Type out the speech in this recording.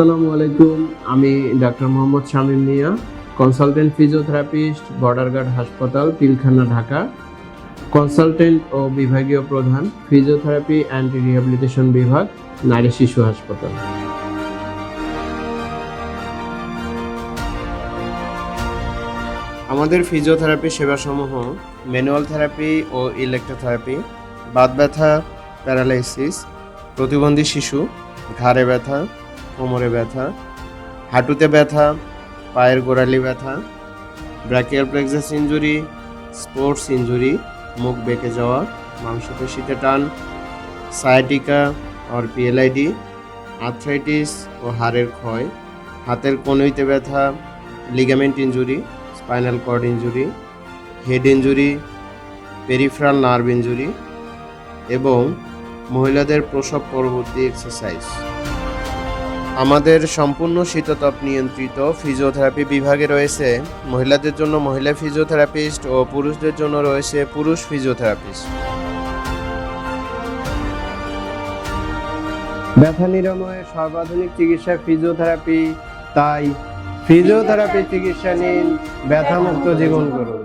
আসসালামু আলাইকুম, আমি doctor Mohammad Shamim Mia consultant physiotherapist border guard হাসপাতাল পিলখানা ঢাকা। কনসালটেন্ট ও বিভাগীয় প্রধান ফিজিওথেরাপি অ্যান্ড রিহ্যাবিলিটেশন বিভাগ, নারী শিশু হাসপাতাল। আমাদের ফিজিওথেরাপি সেবাসমূহ ম্যানুয়াল থেরাপি ও ইলেকট্রোথেরাপি বাত ব্যথা প্যারালাইসিস প্রতিবন্ধী শিশু, ঘাড়ে ব্যথা কোমরে ব্যথা, হাঁটুতে ব্যথা, পায়ের গোড়ালি ব্যথা, brachial plexus injury, sports injury, মুখ বেঁকে যাওয়া, মাংসপেশিতে টান সায়াটিকা অর পিএলআইডি আর্থ্রাইটিস ও হাড়ের ক্ষয়, হাতের কনুইতে ব্যথা ligament injury spinal cord injury head injury peripheral nerve injury এবং মহিলাদের প্রসব পরবর্তী এক্সারসাইজ আমাদের সম্পূর্ণ শীততাপ নিয়ন্ত্রিত ফিজিওথেরাপি বিভাগে রয়েছে। মহিলাদের জন্য মহিলা ফিজিওথেরাপিস্ট ও পুরুষদের জন্য রয়েছে পুরুষ ফিজিওথেরাপিস্ট ব্যথা নিরাময়ের সর্বাধুনিক চিকিৎসা ফিজিওথেরাপি তাই ফিজিওথেরাপি চিকিৎসা নিন, ব্যথামুক্ত জীবন করুন